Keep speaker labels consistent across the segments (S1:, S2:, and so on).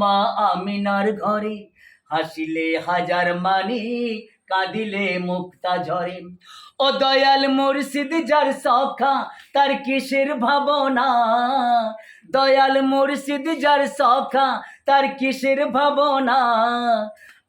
S1: মা আমিনার ঘরে। হাসিলে হাজার মানি, কাঁদিলে মুক্তা ঝরে। ও দয়াল মুর্শিদ, যার সখা, তার কিসের ভাবনা? দয়াল মুর্শিদ, যার সখা, তার কিসের ভাবনা?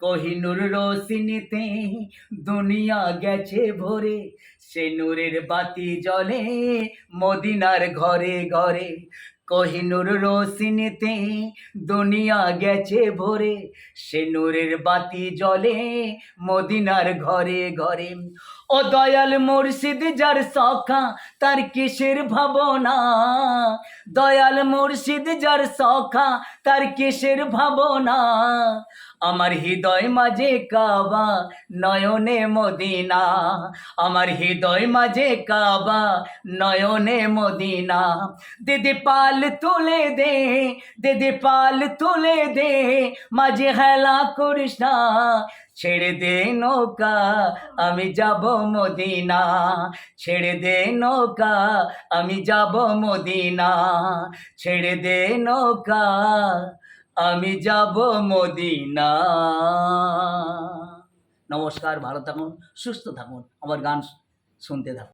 S1: কহিনুর রোশিনীতে দুনিয়া গেছে ভরে। সে নূরের বাতি জ্বলে মদিনার ঘরে ঘরে। কহিনুর রোশিনীতে দুনিয়া গেছে ভরে। সে নূরের বাতি জ্বলে মদিনার ঘরে ঘরে। ও দয়াল মুর্শিদ যার সখা, তার কিসের ভাবনা? দয়াল মুর্শিদ যার সখা, তার কিসের ভাবনা? আমার হৃদয় মাঝে কাবা, নয়নে মদিনা। আমার হৃদয় মাঝে কাবা, নয়নে মদিনা। দিদি পাল তুলে দে, দিদি পাল তুলে দে, মাঝে হেলা করিস না। ছেড়ে দে নৌকা, আমি যাব মদিনা। ছেড়ে দে নৌকা, আমি যাব মদিনা। ছেড়ে দে নৌকা, আমি যাব মদিনা। নমস্কার, ভালো থাকুন, সুস্থ থাকুন, আমার গান শুনতে থাকুন।